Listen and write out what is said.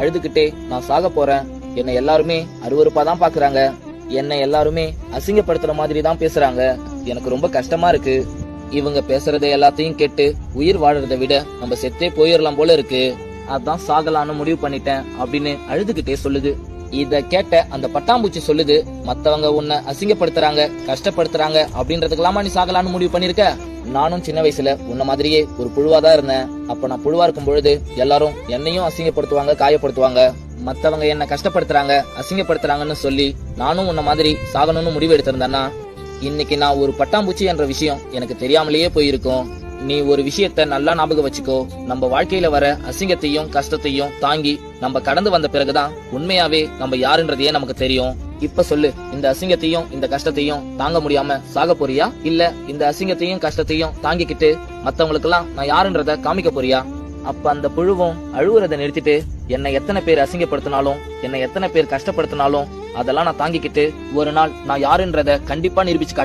அழுதுகிட்டே நான் சாக போறேன். என்னை எல்லாருமே அருவருப்பா தான் பாக்குறாங்க. என்னை எல்லாருமே அசிங்கப்படுத்துற மாதிரி தான் பேசுறாங்க. எனக்கு ரொம்ப கஷ்டமா இருக்கு. இவங்க பேசுறதை எல்லாத்தையும் கேட்டு உயிர் வாழறதை விட நம்ம செத்தே போயிடலாம் போல இருக்கு. அதான் சாகலான்னு முடிவு பண்ணிட்டேன் அப்படின்னு அழுதுகிட்டே சொல்லுது. இத கேட்ட அந்த பட்டாம்பூச்சி சொல்லுது மத்தவங்க உன்னை அசிங்கப்படுத்துறாங்க கஷ்டப்படுத்துறாங்க அப்படின்றதுக்கெல்லாமா நீ சாகலான்னு முடிவு பண்ணிருக்க? நானும் சின்ன வயசுல உன்ன மாதிரியே ஒரு புழுவா தான் இருந்தேன். அப்ப நான் புழுவா இருக்கும் பொழுது எல்லாரும் என்னையும் அசிங்கப்படுத்துவாங்க காயப்படுத்துவாங்க. மத்தவங்க என்ன கஷ்டப்படுத்துறாங்க அசிங்கப்படுத்துறாங்கன்னு சொல்லி நானும் உன்ன மாதிரி சாகணும்னு முடிவு எடுத்திருந்தேன்னா இன்னைக்கு நான் ஒரு பட்டாம்பூச்சி என்ற விஷயம் எனக்கு தெரியாமலேயே போயிருக்கும். நீ ஒரு விஷயத்த நல்லா ஞாபகம் வச்சுக்கோ. நம்ம வாழ்க்கையில வர அசிங்கத்தையும் கஷ்டத்தையும் தாங்கி நம்ம கடந்து வந்த பிறகுதான் உண்மையாவே நம்ம யாருன்றதையே நமக்கு தெரியும். இப்ப சொல்லு இந்த அசிங்கத்தையும் இந்த கஷ்டத்தையும் தாங்க முடியாம சாக போறியா? இல்ல இந்த அசிங்கத்தையும் கஷ்டத்தையும் தாங்கிக்கிட்டு மத்தவங்களுக்கெல்லாம் நான் யாருன்றத காமிக்க போறியா? அப்ப அந்த புழுவும் அழுவுறத நிறுத்திட்டு என்னை எத்தனை பேர் அசிங்கப்படுத்தினாலும் என்னை எத்தனை பேர் கஷ்டப்படுத்தினாலும் அதெல்லாம் நான் தாங்கிக்கிட்டு ஒரு நாள் நான் யாருன்றத கண்டிப்பா நிரூபிச்சு